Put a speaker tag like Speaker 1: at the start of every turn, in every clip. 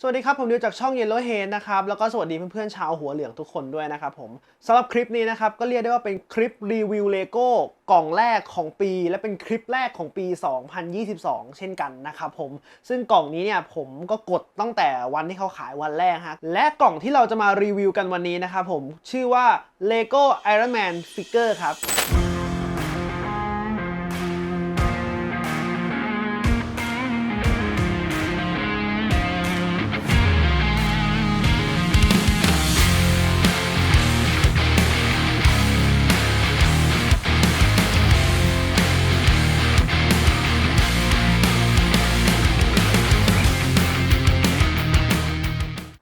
Speaker 1: สวัสดีครับ ผมดิวจากช่อง Yellow Hand นะครับ แล้วก็สวัสดีเพื่อนๆชาวหัวเหลืองทุกคนด้วยนะครับผมสำหรับคลิปนี้นะครับ ก็เรียกได้ว่าเป็นคลิปรีวิวเลโก้กล่องแรกของปี และเป็นคลิปแรกของปี 2022 เช่นกันนะครับผมซึ่งกล่องนี้เนี่ยผมก็กดตั้งแต่วันที่เขาขายวันแรกฮะและกล่องที่เราจะมารีวิวกันวันนี้นะครับผมชื่อว่า Lego Iron Man Figure ครับ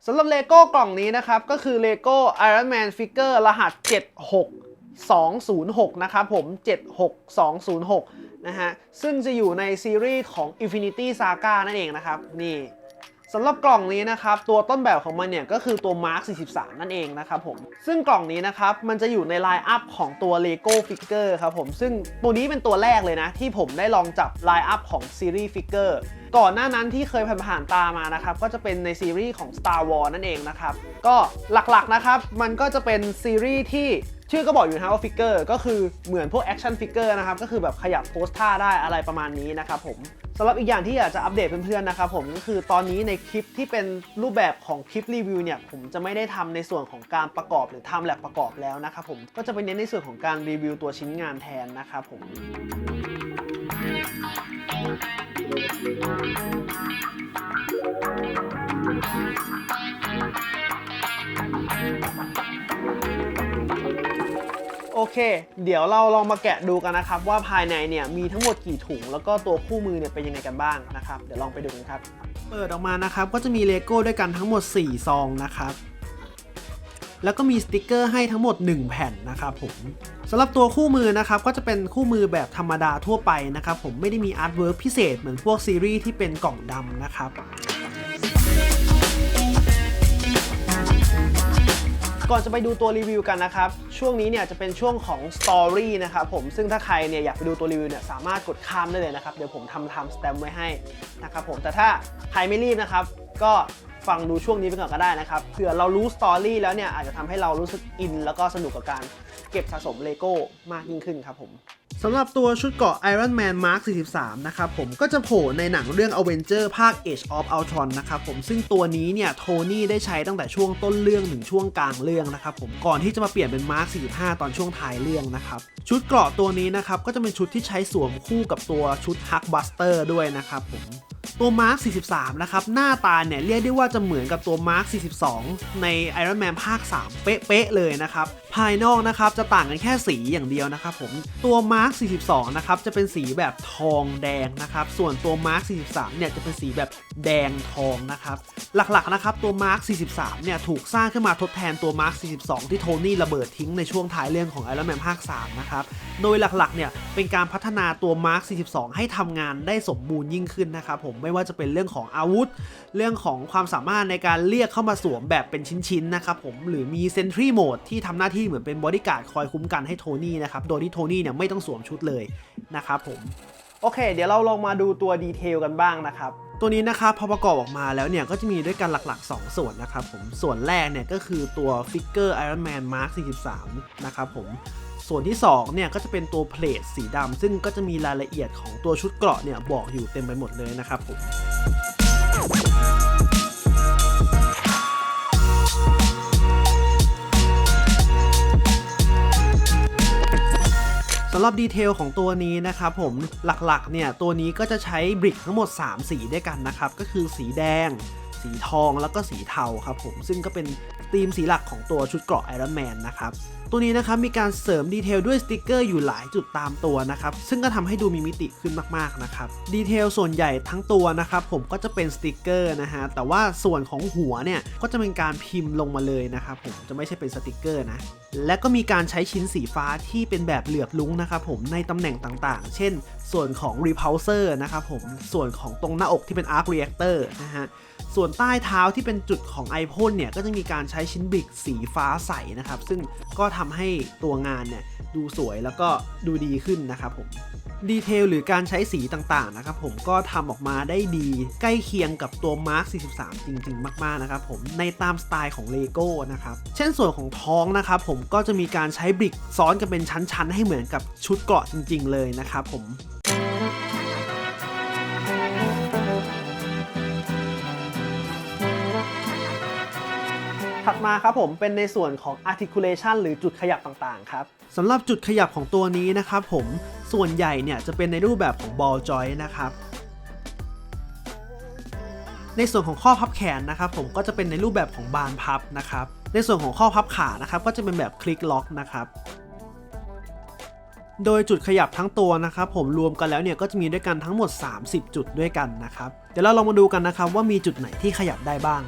Speaker 1: สำหรับเลโก้กล่องนี้นะครับ ก็คือ Lego Iron Man Figure รหัส 76206 นะครับผม 76206 นะฮะ ซึ่งจะอยู่ในซีรีส์ของ Infinity Saga นั่นเองนะครับ นี่สำหรับกล่องนี้นะครับ ตัวต้นแบบของมันเนี่ยก็คือตัว Mark 43 นั่นเองนะครับผม ซึ่งกล่องนี้นะครับ มันจะอยู่ในไลน์อัพของตัว Lego Figure ครับผม ซึ่งตัวนี้เป็นตัวแรกเลยนะ ที่ผมได้ลองจับไลน์อัพของซีรีส์ Figure ก่อนหน้านั้นที่เคยผ่านตามานะครับ ก็จะเป็นในซีรีส์ของ Star Wars นั่นเองนะครับ ก็หลักๆนะครับ มันก็จะเป็นซีรีส์ที่ชื่อก็บอกอยู่นะว่าฟิกเกอร์ก็คือเหมือนพวกแอคชั่นฟิกเกอร์นะครับ ก็คือแบบขยับโพสท่าได้อะไรประมาณนี้นะครับผมสำหรับอีกอย่างที่อยากจะอัปเดตเพื่อนๆนะครับผมก็คือตอนนี้ในคลิปที่เป็นรูปแบบของคลิปรีวิวเนี่ยผมจะไม่ได้ทำในส่วนของการประกอบหรือทำแลบประกอบแล้วนะครับผมก็จะไปเน้นในส่วนของการรีวิวตัวชิ้นงานแทนนะครับผม โอเค เดี๋ยวเราลองมาแกะดูกันนะครับ ว่าภายในเนี่ยมีทั้งหมดกี่ถุง แล้วก็ตัวคู่มือเนี่ยเป็นยังไงกันบ้างนะครับ เดี๋ยวลองไปดูกันครับ เปิดออกมานะครับก็จะมีเลโก้ด้วยกันทั้งหมด 4 ซองนะครับ แล้วก็มีสติกเกอร์ให้ทั้งหมด 1 แผ่นนะครับผมสำหรับตัวคู่มือนะครับก็จะเป็นคู่มือแบบธรรมดาทั่วไปนะครับผมไม่ได้มีอาร์ตเวิร์กพิเศษเหมือนพวกซีรีส์ที่เป็นกล่องดำนะครับก่อนจะไปดูตัวรีวิวกันนะครับ ช่วงนี้เนี่ยจะเป็นช่วงของ Story นะครับผมซึ่งถ้าใครเนี่ยอยากไปดูตัวรีวิวเนี่ยสามารถกดข้ามได้เลยนะครับ เดี๋ยวผมทำ time stamp ไว้ให้นะครับผมแต่ถ้าใครไม่รีบนะครับ ก็ ฟังดูช่วงนี้ไปก่อนก็ได้นะครับเผื่อเรารู้ Story แล้วเนี่ยอาจจะทำให้เรารู้สึกอิน แล้วก็สนุกกับการเก็บสะสมเลโก้มากยิ่งขึ้นครับผมสำหรับตัวชุดเกราะ Iron Man Mark 43 นะครับผมก็จะโผล่ในหนังเรื่อง Avenger ภาค Age of Ultron นะครับผมซึ่งตัวนี้เนี่ยโทนี่ได้ใช้ตั้งแต่ช่วงต้นเรื่องถึงช่วงกลางเรื่องนะครับผมก่อนที่จะมาเปลี่ยนเป็น Mark 45 ตอนช่วงท้ายเรื่องนะครับชุดเกราะตัวนี้นะครับก็จะเป็นชุดที่ใช้สวมคู่กับตัวชุด Hulk Buster ด้วยนะครับผม ตัว Mark 43 นะครับ หน้าตาเนี่ยเรียกได้ว่าจะเหมือนกับตัว Mark 42 ใน Iron Man ภาค 3 เป๊ะๆเลยนะครับ ภายนอกนะครับจะต่างกันแค่สีอย่างเดียวนะครับผมตัว Mark 42 นะครับจะเป็นสีแบบทองแดงนะครับส่วนตัว Mark 43 เนี่ยจะเป็นสีแบบแดงทองนะครับหลักๆนะครับตัว Mark 43 เนี่ยถูกสร้างขึ้นมาทดแทนตัว Mark 42 ที่โทนี่ระเบิดทิ้งในช่วงท้ายเรื่องของ Iron Man ภาค3นะครับโดยหลักๆเนี่ยเป็นการพัฒนาตัว Mark 42 ให้ทำงานได้สมบูรณ์ยิ่งขึ้นนะครับผมไม่ว่าจะเป็นเรื่องของอาวุธ เรื่องของความสามารถในการเรียกเข้ามาสวมแบบเป็นชิ้นๆนะครับผมหรือมี Sentry Mode ที่ทำหน้าที่ี่เหมือนเป็นบอดี้การ์ดคอยคุ้มกันให้โทนี่นะครับ โดยที่โทนี่เนี่ยไม่ต้องสวมชุดเลยนะครับผม โอเค เดี๋ยวเราลองมาดูตัวดีเทลกันบ้างนะครับตัวนี้นะครับพอประกอบออกมาแล้วเนี่ยก็จะมีด้วยกันหลักๆ 2 ส่วนนะครับผมส่วนแรกเนี่ยก็คือตัวฟิกเกอร์ Iron Man Mark 43 นะครับผมส่วนที่2เนี่ยก็จะเป็นตัวเพลทสีดำซึ่งก็จะมีรายละเอียดของตัวชุดเกราะเนี่ยบอกอยู่เต็มไปหมดเลยนะครับผม หรับดีเทลของตัวนี้นะครับผมหลักๆเนี่ยตัวนี้ก็จะใช้บริกทั้งหมด 3 สีด้วยกันนะครับก็คือสีแดง สีทองแล้วก็สีเทาครับผมซึ่งก็เป็นธีมสีหลักของตัวชุดเกราะไอรอนแมนนะครับตัวนี้นะครับมีการเสริมดีเทลด้วยสติกเกอร์อยู่หลายจุดตามตัวนะครับซึ่งก็ทำให้ดูมีมิติขึ้นมากๆนะครับดีเทลส่วนใหญ่ทั้งตัวนะครับผมก็จะเป็นสติกเกอร์นะฮะแต่ว่าส่วนของหัวเนี่ยก็จะเป็นการพิมพ์ลงมาเลยนะครับผมจะไม่ใช่เป็นสติกเกอร์นะและก็มีการใช้ชิ้นสีฟ้าที่เป็นแบบเหลือบลุ้งนะครับผมในตำแหน่งต่างๆ เช่น ส่วนของ repulsor นะครับผมส่วนของตรงหน้าอกที่เป็น arc reactor นะฮะ ส่วนใต้เท้าที่เป็นจุดของไอพ่นเนี่ยก็จะมีการใช้ชิ้นบิกสีฟ้าใสนะครับ ซึ่งก็ทำให้ตัวงานเนี่ยดูสวยแล้วก็ดูดีขึ้นนะครับผมดีเทลหรือการใช้สีต่างๆนะครับผมก็ทำออกมาได้ดีใกล้เคียงกับตัว Mark 43 จริง ๆ มากๆนะครับผมในตามสไตล์ของ LEGO นะครับเช่นส่วนของท้องนะครับผมก็จะมีการใช้บริกซ้อนกันเป็นชั้น ๆ ให้เหมือนกับชุดเกราะจริง ๆ เลยนะครับผม มาครับผมเป็นในส่วนของ articulation หรือจุดขยับต่างๆครับสำหรับจุดขยับของตัวนี้นะครับผมส่วนใหญ่เนี่ยจะเป็นในรูปแบบของ ball joint นะครับในส่วนของข้อพับแขนนะครับผมก็จะเป็นในรูปแบบของบานพับนะครับในส่วนของข้อพับขานะครับก็จะเป็นแบบคลิกล็อกนะครับโดยจุดขยับทั้งตัวนะครับผมรวมกันแล้วเนี่ยก็จะมีด้วยกันทั้งหมด 30 จุดด้วยกันนะครับเดี๋ยวเราลองมาดูกันนะครับว่ามีจุดไหนที่ขยับได้บ้าง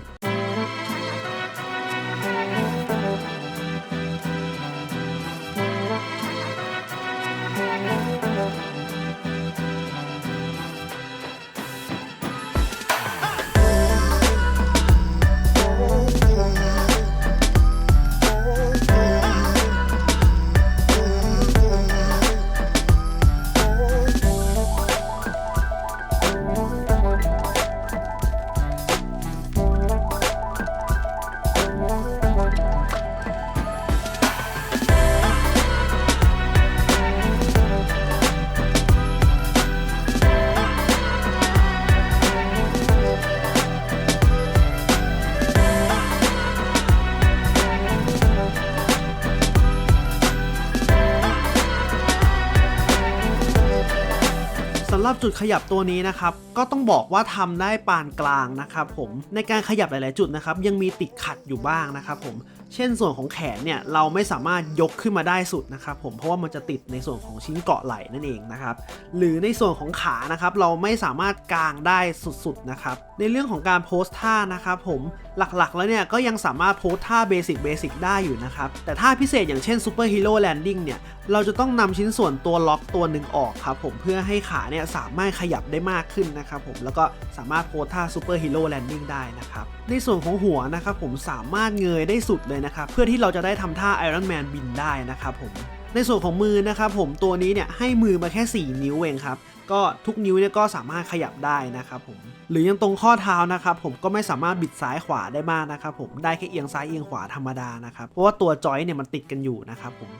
Speaker 1: หรับจุดขยับตัวนี้นะครับ ก็ต้องบอกว่าทำได้ปานกลางนะครับผมในการขยับหลาย ๆ จุดนะครับ ยังมีติดขัดอยู่บ้างนะครับผมเช่นส่วนของแขนเนี่ยเราไม่สามารถยกขึ้นมาได้สุดนะครับผมเพราะว่ามันจะติดในส่วนของชิ้นเกาะไหล่นั่นเองนะครับหรือในส่วนของขานะครับเราไม่สามารถกางได้สุด ๆ นะครับในเรื่องของการโพสท่านะครับผม หลักๆ แล้วเนี่ยก็ยังสามารถโพสท่าเบสิกเบสิกได้อยู่นะครับ แต่ท่าพิเศษอย่างเช่นซูเปอร์ฮีโร่แลนดิ้งเนี่ย เราจะต้องนำชิ้นส่วนตัวล็อกตัวหนึ่งออกครับผมเพื่อให้ขาเนี่ยสามารถขยับได้มากขึ้นนะครับผมแล้วก็สามารถโพสท่าซูเปอร์ฮีโร่แลนดิ้งได้นะครับ ในส่วนของหัวนะครับผมสามารถเงยได้สุดเลยนะครับเพื่อที่เราจะได้ทำท่าไอรอนแมนบินได้นะครับผมในส่วนของมือนะครับผมตัวนี้เนี่ยให้มือมาแค่ 4 นิ้วเองครับ ก็ทุกนิ้วเนี่ยก็สามารถขยับได้นะครับผมหรือยังตรงข้อเท้านะครับผมก็ไม่สามารถบิดซ้ายขวาได้มากนะครับผมได้แค่เอียงซ้ายเอียงขวาธรรมดานะครับเพราะว่าตัวจอยเนี่ยมันติดกันอยู่นะครับผม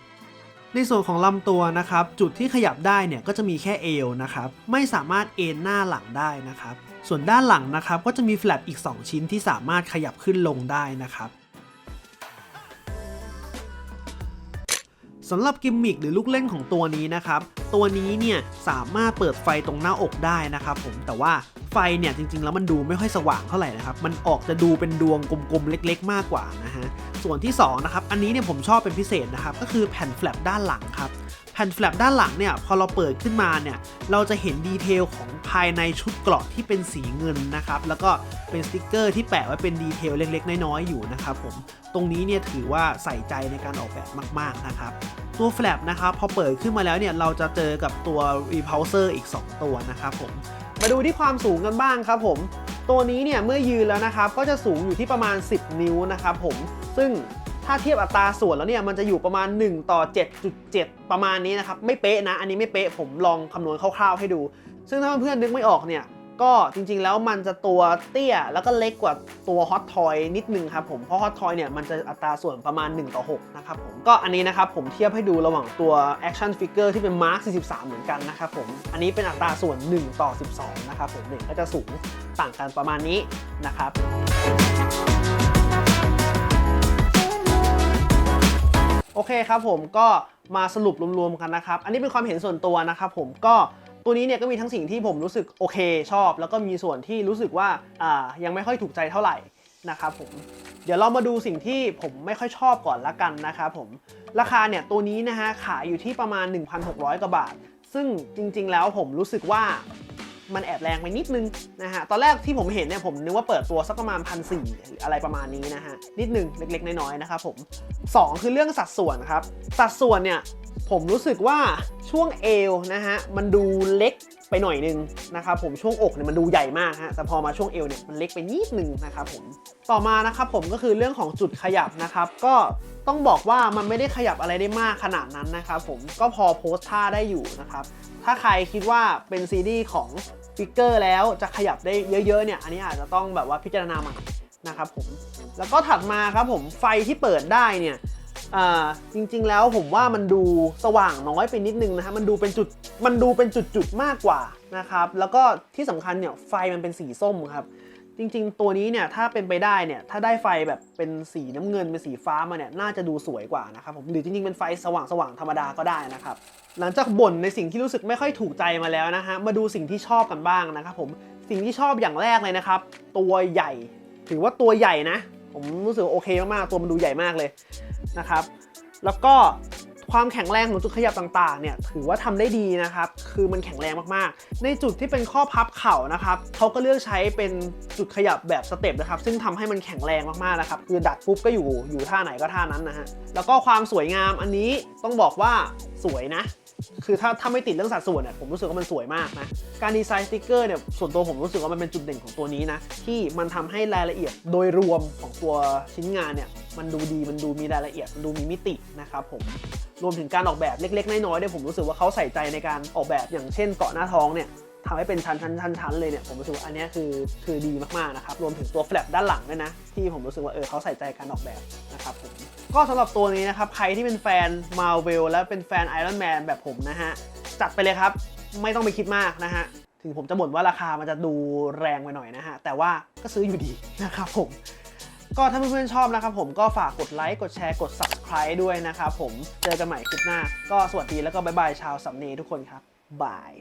Speaker 1: ในส่วนของลำตัวนะครับ จุดที่ขยับได้เนี่ยก็จะมีแค่เอวนะครับไม่สามารถเอนหน้าหลังได้นะครับ ส่วนด้านหลังนะครับก็จะมีแฟลปอีก 2 ชิ้นที่สามารถขยับขึ้นลงได้นะครับ สำหรับกิมมิคหรือลูกเล่นของตัวนี้นะครับ ตัวนี้เนี่ยสามารถเปิดไฟตรงหน้าอกได้นะครับผมแต่ว่าไฟเนี่ยจริงๆ แล้วมันดูไม่ค่อยสว่างเท่าไหร่นะครับมันออกจะดูเป็นดวงกลมๆเล็ก ๆ มากกว่านะฮะส่วนที่2นะครับอันนี้เนี่ยผมชอบเป็นพิเศษนะครับก็คือแผ่นแฟลปด้านหลังครับ แผ่นแฟลปด้านหลังเนี่ยพอเราเปิดขึ้นมาเนี่ยเราจะเห็นดีเทลของภายในชุดเกราะที่เป็นสีเงินนะครับแล้วก็เป็นสติกเกอร์ที่แปะไว้เป็นดีเทลเล็กๆ น้อยๆอยู่นะครับผมตรงนี้เนี่ยถือว่าใส่ใจในการออกแบบมากๆนะครับตัวแฟลปนะครับพอเปิดขึ้นมาแล้วเนี่ยเราจะเจอกับตัว repulsor อีก 2 ตัวนะครับผมมาดูที่ความสูงกันบ้างครับผมตัวนี้เนี่ยเมื่อยืนแล้วนะครับก็จะสูงอยู่ที่ประมาณ 10 นิ้วนะครับผมซึ่ง ถ้าเทียบอัตราส่วนแล้วเนี่ยมันจะอยู่ประมาณ 1 ต่อ 7.7 ประมาณนี้นะครับไม่เป๊ะนะ อันนี้ไม่เป๊ะผมลองคำนวณคร่าวๆให้ดู ซึ่งถ้าเพื่อนๆนึกไม่ออกเนี่ยก็จริงๆแล้วมันจะตัวเตี้ยแล้วก็เล็กกว่าตัวฮอตทอยนิดนึงครับผม เพราะฮอตทอยเนี่ยมันจะอัตราส่วนประมาณ 1 ต่อ 6 นะครับผม ก็อันนี้นะครับผมเทียบให้ดูระหว่างตัว Action Figure ที่เป็น Mark 43 เหมือนกันนะครับผม อันนี้เป็นอัตราส่วน 1 ต่อ 12 นะครับผมเนี่ยก็จะสูงต่างกันประมาณนี้นะครับ โอเคครับผมก็มาสรุปรวมๆกันนะครับ อันนี้เป็นความเห็นส่วนตัวนะครับผมก็ตัวนี้เนี่ยก็มีทั้งสิ่งที่ผมรู้สึกโอเคชอบ แล้วก็มีส่วนที่รู้สึกว่าอ่ายังไม่ค่อยถูกใจเท่าไหร่นะครับผมเดี๋ยวเรามาดูสิ่งที่ผมไม่ค่อยชอบก่อนละกันนะครับผมราคาเนี่ยตัวนี้นะฮะขายอยู่ที่ประมาณ 1,600 กว่าบาท ซึ่งจริงๆแล้วผมรู้สึกว่า มันแอบแรงไปนิดนึงนะฮะตอนแรกที่ผมเห็นเนี่ยผมนึกว่าเปิดตัวสักประมาณพันสี่หรืออะไรประมาณนี้นะฮะนิดนึงเล็กๆ น้อยๆนะครับผม 2 คือเรื่องสัดส่วนครับ สัดส่วนเนี่ยผมรู้สึกว่าช่วงเอวนะฮะมันดูเล็กไปหน่อยนึงนะครับผมช่วงอกเนี่ยมันดูใหญ่มากฮะแต่พอมาช่วงเอวเนี่ยมันเล็กไปนิดนึงนะครับผมต่อมานะครับผมก็คือเรื่องของจุดขยับนะครับก็ต้องบอกว่ามันไม่ได้ขยับอะไรได้มากขนาดนั้นนะครับผมก็พอโพสท่าได้อยู่นะครับ ถ้าใครคิดว่าเป็นซีรีส์ของฟิกเกอร์แล้วจะขยับได้เยอะๆเนี่ย อันนี้อาจจะต้องแบบว่าพิจารณาใหม่นะครับผม แล้วก็ถัดมาครับผมไฟที่เปิดได้เนี่ยจริงๆแล้วผมว่ามันดูสว่างน้อยไปนิดนึงนะฮะมันดูเป็นจุดมันดูเป็นจุดๆมากกว่านะครับแล้วก็ที่สำคัญเนี่ยไฟมันเป็นสีส้มครับจริงๆ ตัวนี้เนี่ยถ้าเป็นไปได้เนี่ยถ้าได้ไฟแบบเป็นสีน้ำเงินเป็นสีฟ้ามาเนี่ยน่าจะดูสวยกว่านะครับผมหรือจริงๆเป็นไฟสว่างๆธรรมดาก็ได้นะครับ หลังจากบ่นในสิ่งที่รู้สึกไม่ค่อยถูกใจมาแล้วนะฮะ มาดูสิ่งที่ชอบกันบ้างนะครับผม สิ่งที่ชอบอย่างแรกเลยนะครับ ตัวใหญ่ ถือว่าตัวใหญ่นะ ผมรู้สึกโอเคมากๆ ตัวมันดูใหญ่มากเลยนะครับ แล้วก็ความแข็งแรงของจุดขยับต่างๆ เนี่ยถือว่าทำได้ดีนะครับ คือมันแข็งแรงมากๆ ในจุดที่เป็นข้อพับเข่านะครับเขาก็เลือกใช้เป็นจุดขยับแบบสเต็ปนะครับ ซึ่งทำให้มันแข็งแรงมากๆนะครับ คือดัดปุ๊บก็อยู่อยู่ท่าไหนก็ท่านั้นนะฮะ แล้วก็ความสวยงามอันนี้ต้องบอกว่าสวยนะ คือถ้าถ้าไม่ติดเรื่องสัดส่วนเนี่ยผมรู้สึกว่ามันสวยมากนะ การดีไซน์สติกเกอร์เนี่ยส่วนตัวผมรู้สึกว่ามันเป็นจุดเด่นของตัวนี้นะ ที่มันทำให้รายละเอียดโดยรวมของตัวชิ้นงานเนี่ยมันดูดีมันดูมีรายละเอียดมันดูมีมิตินะครับผมรวมถึงการออกแบบเล็กๆ น้อยๆเนี่ยผมรู้สึกว่าเขาใส่ใจในการออกแบบอย่างเช่นเกาะหน้าท้องเนี่ยทำให้เป็นชั้นชั้นชั้นชั้นเลยเนี่ยผมรู้สึกว่าอันนี้คือคือดีมากๆนะครับรวมถึงตัวแฟลปด้านหลังด้วยนะที่ผมรู้สึกว่าเออเขาใส่ใจการออกแบบนะครับผมก็สำหรับตัวนี้นะครับ ใครที่เป็นแฟน Marvel และเป็นแฟน Iron Man แบบผมนะฮะ จัดไปเลยครับ ไม่ต้องไปคิดมากนะฮะ ถึงผมจะบ่นว่าราคามันจะดูแรงไปหน่อยนะฮะ แต่ว่าก็ซื้ออยู่ดีนะครับผม ก็ถ้าเพื่อนๆชอบนะครับผมก็ฝากกดไลค์ กดแชร์ กด subscribe ด้วยนะครับผม เจอกันใหม่คลิปหน้า ก็สวัสดีแล้วก็บ๊ายบายชาวสำเนทุกคนครับบาย